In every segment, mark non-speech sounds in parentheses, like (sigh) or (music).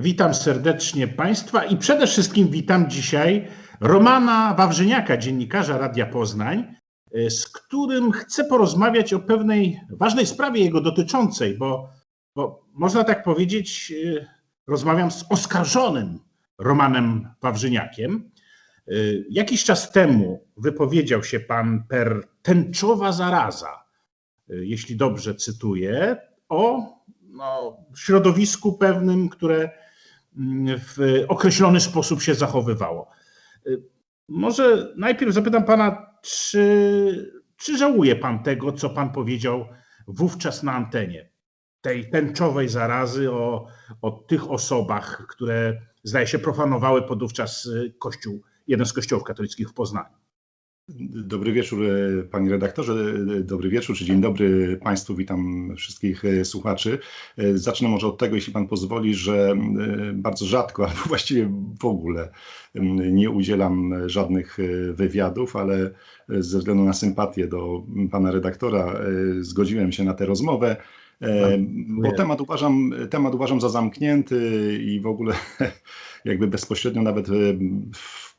Witam serdecznie Państwa i przede wszystkim witam dzisiaj Romana Wawrzyniaka, dziennikarza Radia Poznań, z którym chcę porozmawiać o pewnej ważnej sprawie jego dotyczącej, bo, bo można tak powiedzieć, rozmawiam z oskarżonym Romanem Wawrzyniakiem. Jakiś czas temu wypowiedział się pan per tęczowa zaraza, jeśli dobrze cytuję, o no, środowisku pewnym, które w określony sposób się zachowywało. Może najpierw zapytam pana, czy, czy żałuje pan tego, co pan powiedział wówczas na antenie, tej tęczowej zarazy o, o tych osobach, które zdaje się profanowały podówczas kościół, jeden z kościołów katolickich w Poznaniu? Dobry wieczór, e, panie redaktorze, e, dobry wieczór, czy dzień dobry państwu, witam wszystkich e, słuchaczy. Zacznę może od tego, jeśli pan pozwoli, że bardzo rzadko, (laughs) albo właściwie w ogóle nie udzielam żadnych wywiadów, ale ze względu na sympatię do pana redaktora zgodziłem się na tę rozmowę. Bo temat uważam, temat uważam za zamknięty i w ogóle (laughs) jakby bezpośrednio nawet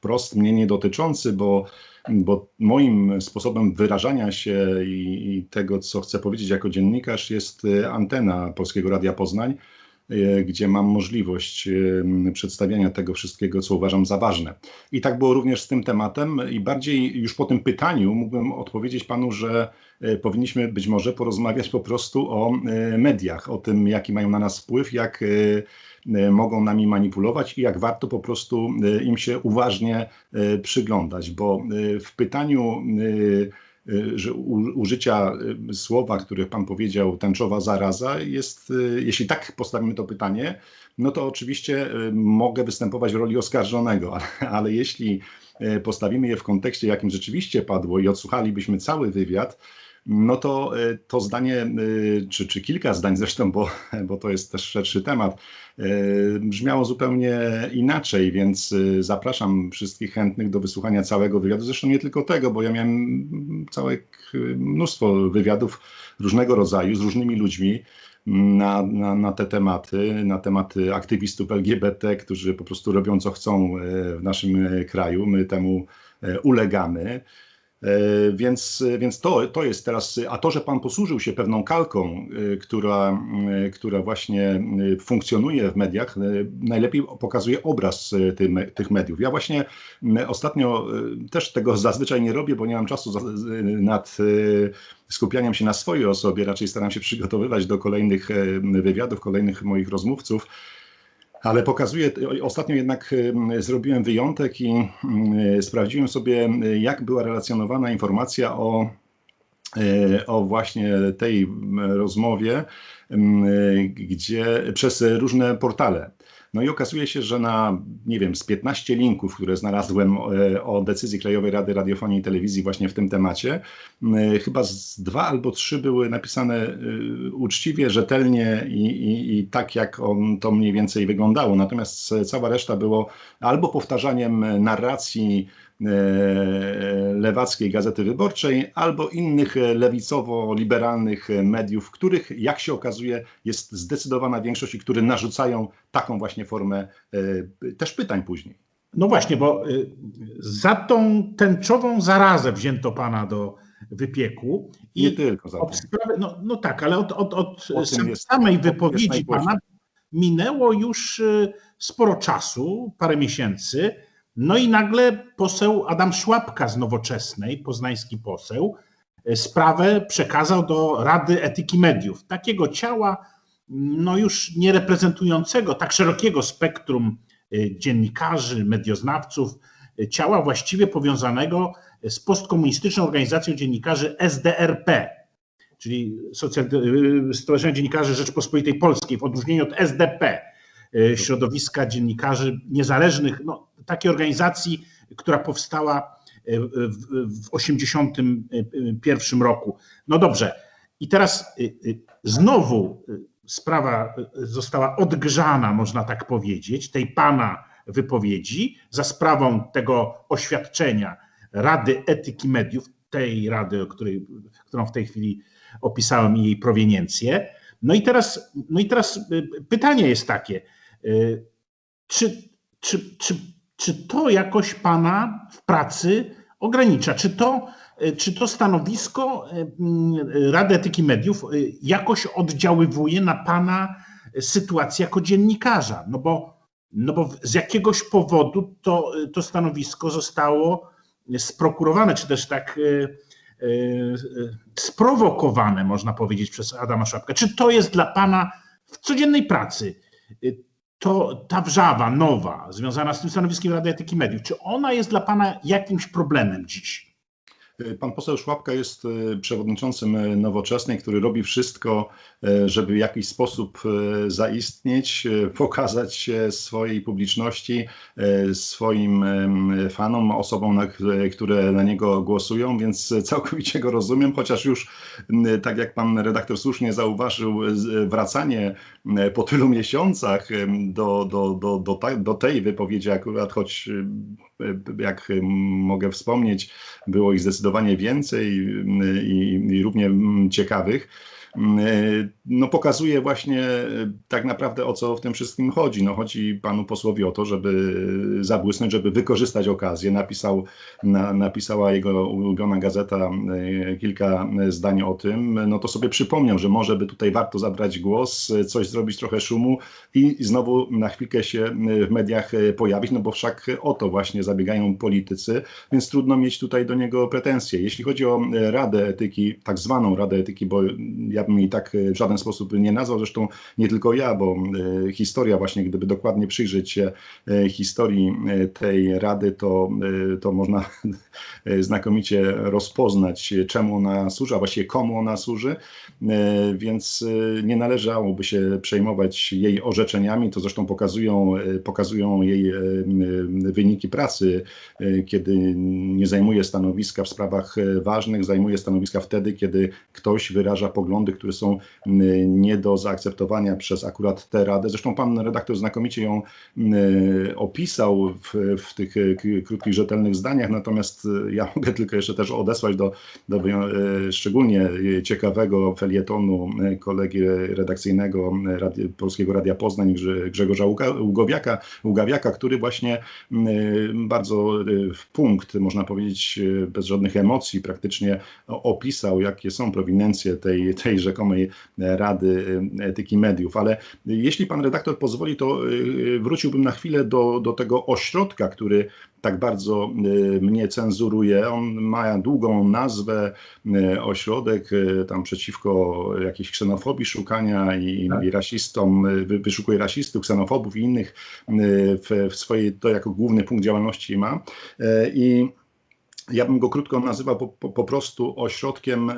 wprost mnie nie dotyczący, bo bo moim sposobem wyrażania się i, i, tego, co chcę powiedzieć jako dziennikarz, jest e, antena Polskiego Radia Poznań, gdzie mam możliwość e, przedstawiania tego wszystkiego, co uważam za ważne. I tak było również z tym tematem, i bardziej już po tym pytaniu mógłbym odpowiedzieć panu, że powinniśmy być może porozmawiać po prostu o mediach, o tym, jaki mają na nas wpływ, jak E, mogą nami manipulować i jak warto po prostu e, im się uważnie e, przyglądać, bo w pytaniu że użycia słowa, które pan powiedział, tęczowa zaraza, jest, jeśli tak postawimy to pytanie, no to oczywiście mogę występować w roli oskarżonego, ale, (laughs) ale jeśli postawimy je w kontekście, jakim rzeczywiście padło i odsłuchalibyśmy cały wywiad, no to e, to zdanie, e, czy, czy kilka zdań zresztą, bo, (laughs) bo to jest też szerszy temat, e, brzmiało zupełnie inaczej, więc zapraszam wszystkich chętnych do wysłuchania całego wywiadu. Zresztą nie tylko tego, bo ja miałem całe mnóstwo wywiadów różnego rodzaju z różnymi ludźmi. Na, na, na, te tematy, na tematy aktywistów LGBT, którzy po prostu robią co chcą w naszym kraju. My temu ulegamy. E, więc, więc to, to jest teraz, a to, że pan posłużył się pewną kalką, e, która, e, która właśnie funkcjonuje w mediach, najlepiej pokazuje obraz tych mediów. Ja właśnie ostatnio też tego zazwyczaj nie robię, bo nie mam czasu nad skupianiem się na swojej osobie, raczej staram się przygotowywać do kolejnych wywiadów, kolejnych moich rozmówców. Ale pokazuje, ostatnio jednak zrobiłem wyjątek i sprawdziłem sobie, jak była relacjonowana informacja o, e, o właśnie tej rozmowie, gdzie przez różne portale. No i okazuje się, że na, nie wiem, z 15 linków, które znalazłem e, o decyzji Krajowej Rady Radiofonii i Telewizji właśnie w tym temacie, chyba z dwa albo trzy były napisane e, uczciwie, rzetelnie i, i, i tak, jak on to mniej więcej wyglądało. Natomiast cała reszta było albo powtarzaniem narracji E, lewackiej Gazety Wyborczej albo innych lewicowo-liberalnych mediów, których, jak się okazuje, jest zdecydowana większość i które narzucają taką właśnie formę e, też pytań później. No właśnie, bo e, za tą tęczową zarazę wzięto pana do wypieku. I Nie tylko za to. Sprawy, no, no tak, ale od, od, od samej jest, wypowiedzi pana minęło już sporo czasu, parę miesięcy. No i nagle poseł Adam Szłapka z Nowoczesnej, poznański poseł, e, sprawę przekazał do Rady Etyki Mediów. Takiego ciała, no już nie reprezentującego tak szerokiego spektrum e, dziennikarzy, medioznawców, e, ciała właściwie powiązanego z postkomunistyczną organizacją dziennikarzy SDRP, czyli Stowarzyszenie Dziennikarzy Rzeczpospolitej Polskiej, w odróżnieniu od SDP, środowiska dziennikarzy niezależnych, no, takiej organizacji, która powstała w 1981 roku. No dobrze, i teraz znowu sprawa została odgrzana, można tak powiedzieć, tej pana wypowiedzi za sprawą tego oświadczenia Rady Etyki Mediów, tej rady, której, którą w tej chwili opisałem i jej proweniencję. No i teraz, no i teraz pytanie jest takie, Y, Czy, czy, czy, czy to jakoś pana w pracy ogranicza? Czy to, y, czy to stanowisko mm, Rady Etyki Mediów y, jakoś oddziaływuje na pana sytuację jako dziennikarza? No bo, no bo z jakiegoś powodu to, to stanowisko zostało sprokurowane, czy też tak sprowokowane, można powiedzieć, przez Adama Szłapkę. Czy to jest dla pana w codziennej pracy to ta wrzawa nowa, związana z tym stanowiskiem Rady Etyki Mediów, czy ona jest dla pana jakimś problemem dziś? Pan poseł Szłapka jest e, przewodniczącym e, Nowoczesnej, który robi wszystko, e, żeby w jakiś sposób zaistnieć, pokazać się swojej publiczności, swoim fanom, osobom, na, które- na niego głosują, więc całkowicie go rozumiem, chociaż już, tak jak pan redaktor słusznie zauważył, wracanie po tylu miesiącach do, do, do, do, do tej wypowiedzi akurat, choć jak mogę wspomnieć, było ich zdecydowanie więcej mm, i, i równie mm, ciekawych. Mm, No pokazuje właśnie e, tak naprawdę o co w tym wszystkim chodzi. No chodzi panu posłowi o to, żeby zabłysnąć, żeby wykorzystać okazję. Napisał, na, napisała jego ulubiona gazeta e, kilka zdań o tym. No to sobie przypomniał, że może by tutaj warto zabrać głos, e, coś zrobić trochę szumu i znowu na chwilkę się w mediach e, pojawić, no bo wszak o to właśnie zabiegają politycy, więc trudno mieć tutaj do niego pretensje. Jeśli chodzi o e, Radę Etyki, tak zwaną Radę Etyki, bo ja bym jej tak e, w żaden sposób nie nazwał, zresztą nie tylko ja, bo e, historia właśnie, gdyby dokładnie przyjrzeć się e, historii tej Rady, to, to można znakomicie rozpoznać, czemu ona służy, a właściwie komu ona służy, więc nie należałoby się przejmować jej orzeczeniami, to zresztą pokazują, pokazują jej wyniki pracy, kiedy nie zajmuje stanowiska w sprawach ważnych, zajmuje stanowiska wtedy, kiedy ktoś wyraża poglądy, które są m, nie do zaakceptowania przez akurat tę radę. Zresztą pan redaktor znakomicie ją m, opisał w, w tych e, krótkich, rzetelnych zdaniach, natomiast e, ja mogę tylko jeszcze też odesłać do, do e, szczególnie ciekawego felietonu kolegi redakcyjnego Polskiego Radia Poznań Grze- Grzegorza Ługowiaka, Ługawiaka, który właśnie m, e, bardzo w punkt, można powiedzieć, bez żadnych emocji praktycznie opisał, jakie są prowinencje tej, tej rzekomej Rady e, Etyki Mediów. Ale jeśli pan redaktor pozwoli, to e, wróciłbym na chwilę do, do tego ośrodka, który tak bardzo e, mnie cenzuruje. On ma długą nazwę, ośrodek tam przeciwko jakiejś ksenofobii szukania i, Tak. i rasistom, wy- wyszukuje rasistów, ksenofobów i innych w, w swojej, to jako główny punkt działalności ma. I ja bym go krótko nazywał po, po, po prostu ośrodkiem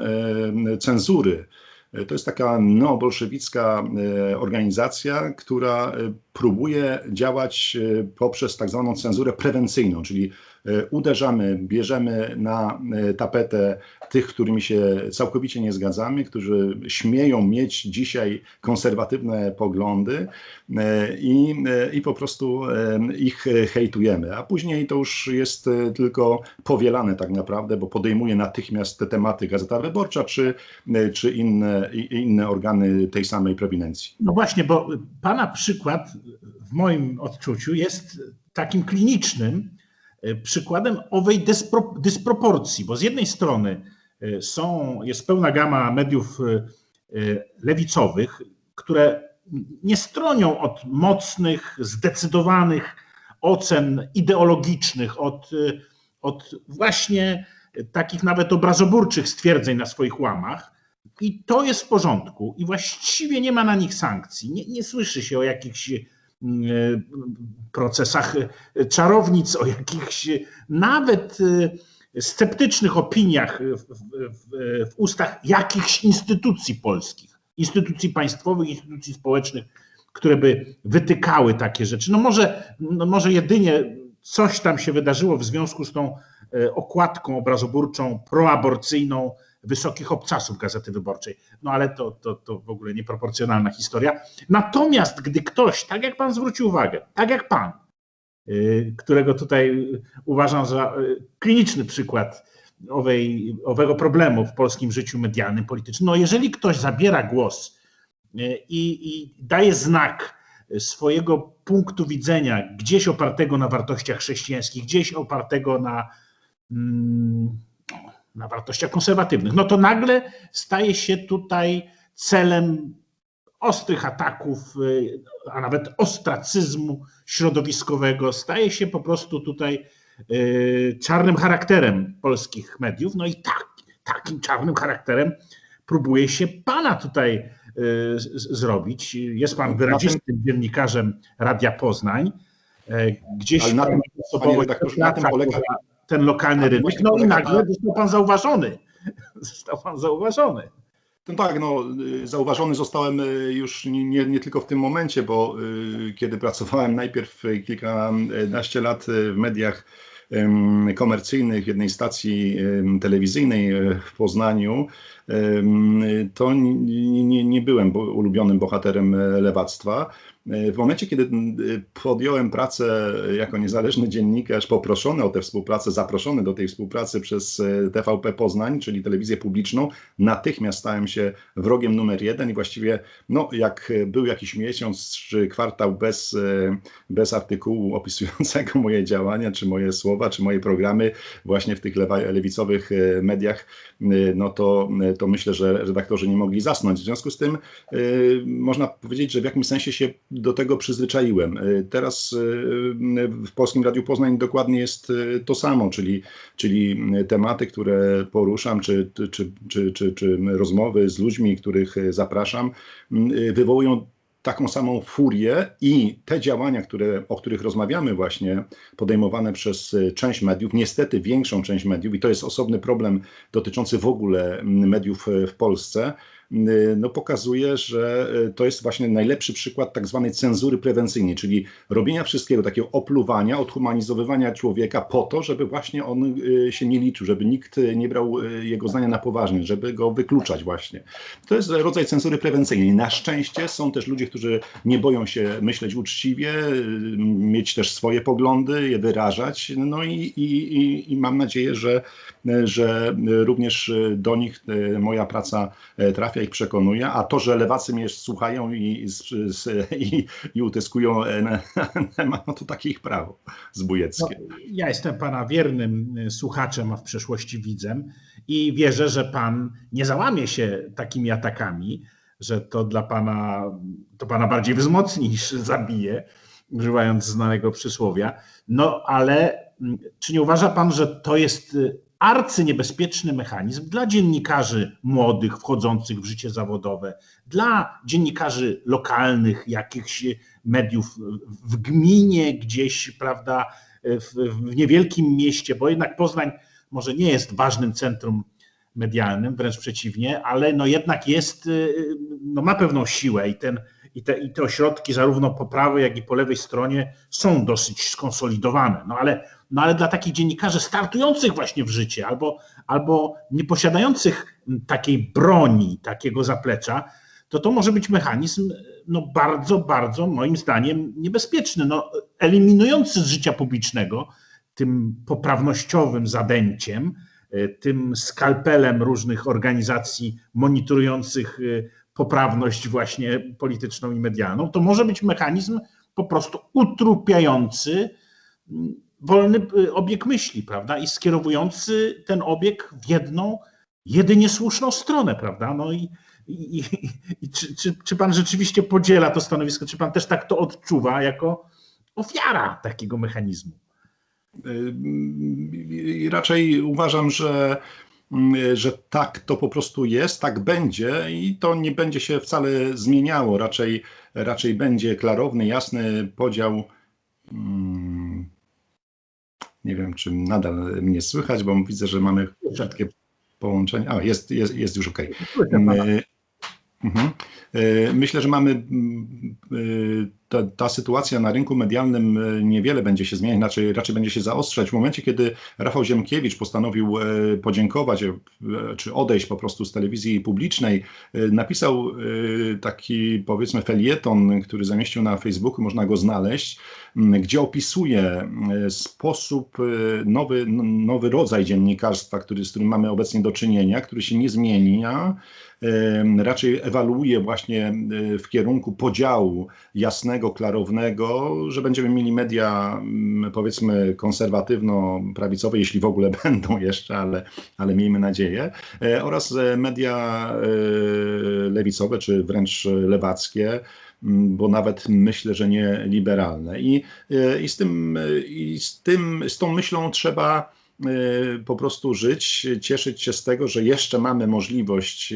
cenzury. To jest taka neobolszewicka e, organizacja, która e, próbuje działać e, poprzez tak zwaną cenzurę prewencyjną, czyli e, uderzamy, bierzemy na e, tapetę tych, którymi się całkowicie nie zgadzamy, którzy śmieją mieć dzisiaj konserwatywne poglądy i, i po prostu ich hejtujemy. A później to już jest tylko powielane tak naprawdę, bo podejmuje natychmiast te tematy Gazeta Wyborcza czy, czy inne, inne organy tej samej prowinencji. No właśnie, bo pana przykład w moim odczuciu jest takim klinicznym e, przykładem owej dyspro, dysproporcji, bo z jednej strony e, są, jest pełna gama mediów e, lewicowych, które nie stronią od mocnych, zdecydowanych ocen ideologicznych, od, od właśnie takich nawet obrazoburczych stwierdzeń na swoich łamach. I to jest w porządku i właściwie nie ma na nich sankcji. Nie, nie słyszy się o jakichś procesach e, czarownic, o jakichś e, nawet sceptycznych opiniach w, w, w, ustach jakichś instytucji polskich, instytucji państwowych, instytucji społecznych, które by wytykały takie rzeczy. No może, no może jedynie coś tam się wydarzyło w związku z tą okładką obrazoburczą, proaborcyjną wysokich obcasów Gazety Wyborczej. No ale to, to, to w ogóle nieproporcjonalna historia. Natomiast gdy ktoś, tak jak pan zwrócił uwagę, tak jak pan, y, którego tutaj uważam za y, kliniczny przykład owej, owego problemu w polskim życiu medialnym, politycznym, no jeżeli ktoś zabiera głos y, i, i daje znak swojego punktu widzenia, gdzieś opartego na wartościach chrześcijańskich, gdzieś opartego na, mm, na wartościach konserwatywnych, no to nagle staje się tutaj celem ostrych ataków, a nawet ostracyzmu środowiskowego, staje się po prostu tutaj czarnym charakterem polskich mediów. No i tak, takim czarnym charakterem próbuje się pana tutaj Y, zrobić. Jest pan wyrazistym dziennikarzem Radia Poznań. Gdzieś Ale na tym, na tym polega ten lokalny rynek. No i nagle został pan zauważony. (laughs) Został pan zauważony. No tak, no, y, zauważony zostałem y, już nie, nie tylko w tym momencie, bo kiedy pracowałem najpierw kilkanaście lat w mediach komercyjnych jednej stacji telewizyjnej w Poznaniu, to nie, nie, nie byłem ulubionym bohaterem e, lewactwa. E, w momencie, kiedy podjąłem pracę jako niezależny dziennikarz, poproszony o tę współpracę, zaproszony do tej współpracy przez e, TVP Poznań, czyli telewizję publiczną, natychmiast stałem się wrogiem numer jeden i właściwie, no, jak był jakiś miesiąc czy kwartał bez, e, bez artykułu opisującego moje działania, czy moje słowa, czy moje programy właśnie w tych lewicowych mediach, no to, to myślę, że redaktorzy nie mogli zasnąć. W związku z tym można powiedzieć, że w jakimś sensie się do tego przyzwyczaiłem. E, teraz e, w Polskim Radiu Poznań dokładnie jest to samo, czyli, czyli tematy, które poruszam, czy, czy, czy, czy, czy rozmowy z ludźmi, których zapraszam, wywołują taką samą furię i te działania, które, o których rozmawiamy właśnie, podejmowane przez część mediów, niestety większą część mediów, i to jest osobny problem dotyczący w ogóle mediów w Polsce, Y, no pokazuje, że y, to jest właśnie najlepszy przykład tak zwanej cenzury prewencyjnej, czyli robienia wszystkiego, takiego opluwania, odhumanizowywania człowieka po to, żeby właśnie on y, się nie liczył, żeby nikt nie brał jego zdania na poważnie, żeby go wykluczać właśnie. To jest rodzaj cenzury prewencyjnej. Na szczęście są też ludzie, którzy nie boją się myśleć uczciwie, mieć też swoje poglądy, je wyrażać, no i, i, i, i mam nadzieję, że, że również do nich moja praca trafia ich przekonuje, a to, że lewacy mnie słuchają i, i, i utyskują (laughs) no to takie ich prawo zbójeckie. No, ja jestem pana wiernym y, słuchaczem, a w przeszłości widzem i wierzę, że pan nie załamie się takimi atakami, że to dla pana, to pana bardziej wzmocni niż zabije, używając znanego przysłowia. No ale mm, czy nie uważa pan, że to jest y, arcynebezpieczny mechanizm dla dziennikarzy młodych, wchodzących w życie zawodowe, dla dziennikarzy lokalnych, jakichś mediów w gminie, gdzieś, prawda, w, w niewielkim mieście, bo jednak Poznań może nie jest ważnym centrum medialnym, wręcz przeciwnie, ale no jednak jest, no ma pewną siłę i, ten, i, te, i te ośrodki zarówno po prawej, jak i po lewej stronie są dosyć skonsolidowane. No ale no ale dla takich dziennikarzy startujących właśnie w życie albo, albo nie posiadających takiej broni, takiego zaplecza, to to może być mechanizm no bardzo, bardzo moim zdaniem niebezpieczny, no, eliminujący z życia publicznego tym poprawnościowym zadęciem, tym skalpelem różnych organizacji monitorujących y, poprawność właśnie polityczną i medialną, to może być mechanizm po prostu utrupiający wolny y, obieg myśli, prawda? I skierowujący ten obieg w jedną, jedynie słuszną stronę, prawda? No i, i, i, i czy, czy, czy pan rzeczywiście podziela to stanowisko, czy pan też tak to odczuwa jako ofiara takiego mechanizmu? Raczej uważam, że, że tak to po prostu jest, tak będzie i to nie będzie się wcale zmieniało. Raczej, raczej będzie klarowny, jasny podział nie wiem, czy nadal mnie słychać, bo widzę, że mamy krótkie połączenie. A, jest, jest, jest już OK. Mhm. E, myślę, że mamy e, ta, ta, sytuacja na rynku medialnym e, niewiele będzie się zmieniać, raczej, raczej będzie się zaostrzać. W momencie, kiedy Rafał Ziemkiewicz postanowił podziękować, czy odejść po prostu z telewizji publicznej, napisał taki powiedzmy felieton, który zamieścił na Facebooku, można go znaleźć, gdzie opisuje sposób, nowy, nowy rodzaj dziennikarstwa, który, z którym mamy obecnie do czynienia, który się nie zmienia, raczej ewaluuje właśnie w kierunku podziału jasnego, klarownego, że będziemy mieli media powiedzmy konserwatywno-prawicowe, jeśli w ogóle (laughs) będą jeszcze, ale, ale miejmy nadzieję, e, oraz e, media e, lewicowe czy wręcz lewackie, bo nawet myślę, że nie liberalne. I, i, z, tym, i z, tym, z tą myślą trzeba po prostu żyć, cieszyć się z tego, że jeszcze mamy możliwość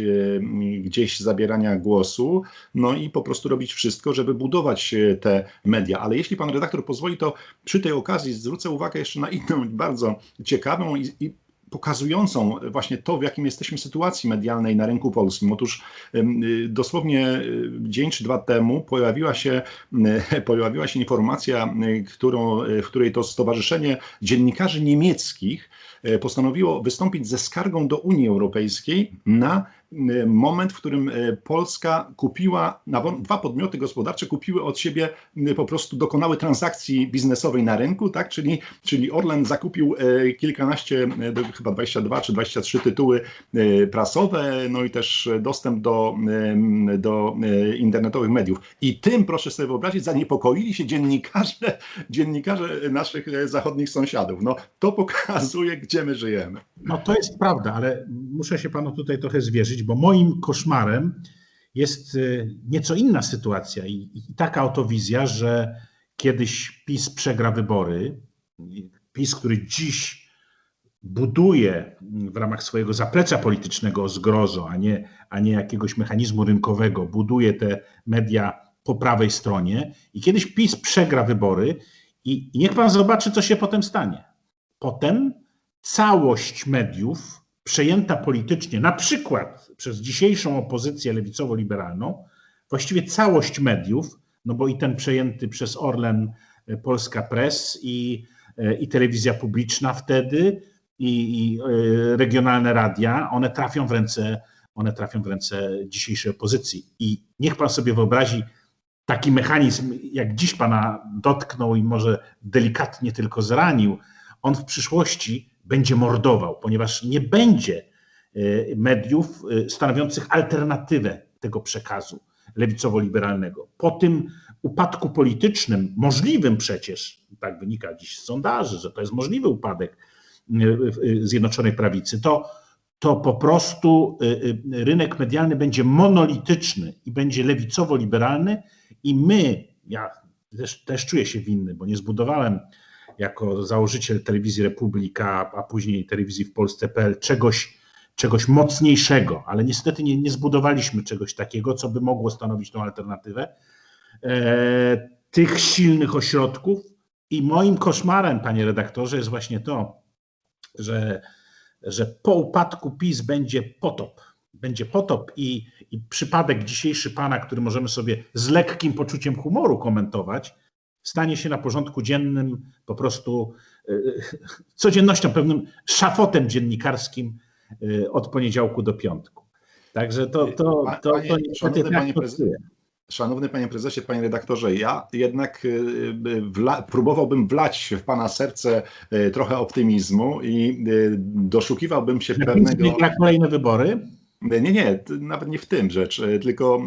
gdzieś zabierania głosu, no i po prostu robić wszystko, żeby budować te media. Ale jeśli pan redaktor pozwoli, to przy tej okazji zwrócę uwagę jeszcze na inną bardzo ciekawą i, i pokazującą właśnie to, w jakim jesteśmy sytuacji medialnej na rynku polskim. Otóż y, dosłownie y, dzień czy dwa temu pojawiła się, y, (laughs) pojawiła się informacja, którą, w której to Stowarzyszenie Dziennikarzy Niemieckich postanowiło wystąpić ze skargą do Unii Europejskiej na Y, moment, w którym y, Polska kupiła, dwa podmioty gospodarcze kupiły od siebie, po prostu dokonały transakcji biznesowej na rynku, tak? czyli, czyli Orlen zakupił kilkanaście, chyba 22 czy 23 tytuły prasowe, no i też dostęp do, do internetowych mediów. I tym, proszę sobie wyobrazić, zaniepokoili się dziennikarze, (laughs) dziennikarze naszych zachodnich sąsiadów. No, to pokazuje, gdzie my żyjemy. No to jest prawda, ale muszę się panu tutaj trochę zwierzyć bo moim koszmarem jest y, nieco inna sytuacja i, i taka oto wizja, że kiedyś PiS przegra wybory. PiS, który dziś buduje w ramach swojego zaplecza politycznego zgrozo, a nie, a nie jakiegoś mechanizmu rynkowego, buduje te media po prawej stronie i kiedyś PiS przegra wybory i, i niech pan zobaczy, co się potem stanie. Potem całość mediów przejęta politycznie, na przykład przez dzisiejszą opozycję lewicowo-liberalną, właściwie całość mediów, no bo i ten przejęty przez Orlen e, Polska Press i, e, i telewizja publiczna wtedy i, i e, regionalne radia, one trafią w ręce, one trafią w ręce dzisiejszej opozycji. I niech pan sobie wyobrazi taki mechanizm, jak dziś pana dotknął i może delikatnie tylko zranił, on w przyszłości będzie mordował, ponieważ nie będzie e, mediów e, stanowiących alternatywę tego przekazu lewicowo-liberalnego. Po tym upadku politycznym, możliwym przecież, tak wynika dziś z sondaży, że to jest możliwy upadek e, Zjednoczonej Prawicy, to, to po prostu rynek medialny będzie monolityczny i będzie lewicowo-liberalny i my, ja też, też czuję się winny, bo nie zbudowałem jako założyciel telewizji Republika, a później telewizji w Polsce.pl czegoś, czegoś mocniejszego, ale niestety nie, nie zbudowaliśmy czegoś takiego, co by mogło stanowić tą alternatywę. E, tych silnych ośrodków i moim koszmarem, panie redaktorze, jest właśnie to, że, że po upadku PiS będzie potop. Będzie potop i, i przypadek dzisiejszy pana, który możemy sobie z lekkim poczuciem humoru komentować, stanie się na porządku dziennym po prostu e, codziennością, pewnym szafotem dziennikarskim e, od poniedziałku do piątku. Także to, to, to, panie, to niestety tak panie Szanowny panie prezesie, panie redaktorze, ja jednak e, wla, próbowałbym wlać w pana serce trochę optymizmu i doszukiwałbym się pewnego. Na kolejne wybory? Nie, nie, nawet nie w tym rzecz, e, tylko,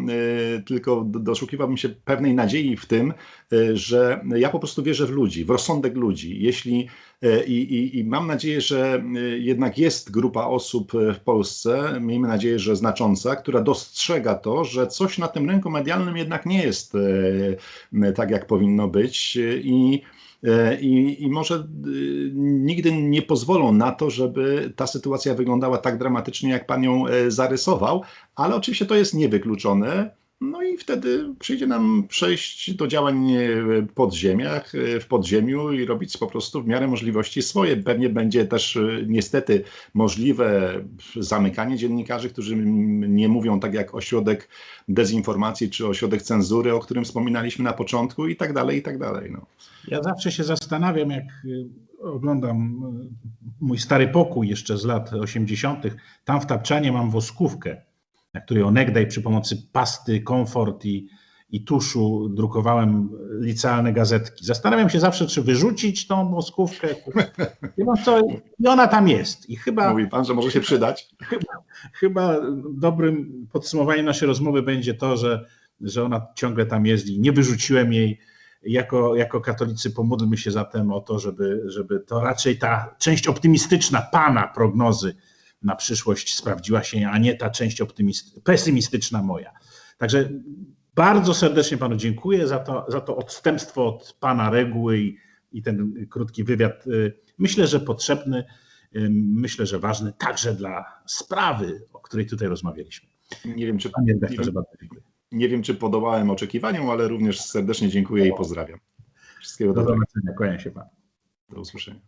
e, tylko doszukiwałbym się pewnej nadziei w tym, e, że ja po prostu wierzę w ludzi, w rozsądek ludzi. Jeśli i, i, i mam nadzieję, że jednak jest grupa osób w Polsce, miejmy nadzieję, że znacząca, która dostrzega to, że coś na tym rynku medialnym jednak nie jest tak, jak powinno być i i, i może y, nigdy nie pozwolą na to, żeby ta sytuacja wyglądała tak dramatycznie, jak pan ją e, zarysował, ale oczywiście to jest niewykluczone. No i wtedy przyjdzie nam przejść do działań w podziemiach, w podziemiu i robić po prostu w miarę możliwości swoje. Pewnie będzie też y, niestety możliwe zamykanie dziennikarzy, którzy nie mówią tak jak ośrodek dezinformacji czy ośrodek cenzury, o którym wspominaliśmy na początku i tak dalej, i tak dalej. No. Ja zawsze się zastanawiam, jak oglądam mój stary pokój jeszcze z lat 80., tam w tapczanie mam woskówkę, na której onegdaj przy pomocy pasty, komfort i, i tuszu drukowałem licealne gazetki. Zastanawiam się zawsze, czy wyrzucić tą moskówkę. Co, I ona tam jest. I chyba, Mówi pan, że może się przydać. chyba dobrym podsumowaniem naszej rozmowy będzie to, że, że ona ciągle tam jest i nie wyrzuciłem jej. Jako, jako katolicy pomódlmy się zatem o to, żeby, żeby to raczej ta część optymistyczna Pana prognozy na przyszłość sprawdziła się, a nie ta część pesymistyczna moja. Także bardzo serdecznie Panu dziękuję za to, za to odstępstwo od Pana reguły i, i ten krótki wywiad. Y, Myślę, że potrzebny, y, myślę, że ważny także dla sprawy, o której tutaj rozmawialiśmy. Nie wiem, czy, Panie nie redaktorze, bardzo dziękuję. nie wiem, czy podołałem oczekiwaniom, ale również serdecznie dziękuję i pozdrawiam. Wszystkiego Do dobrego. zobaczenia, kłaniam się Panu. Do usłyszenia.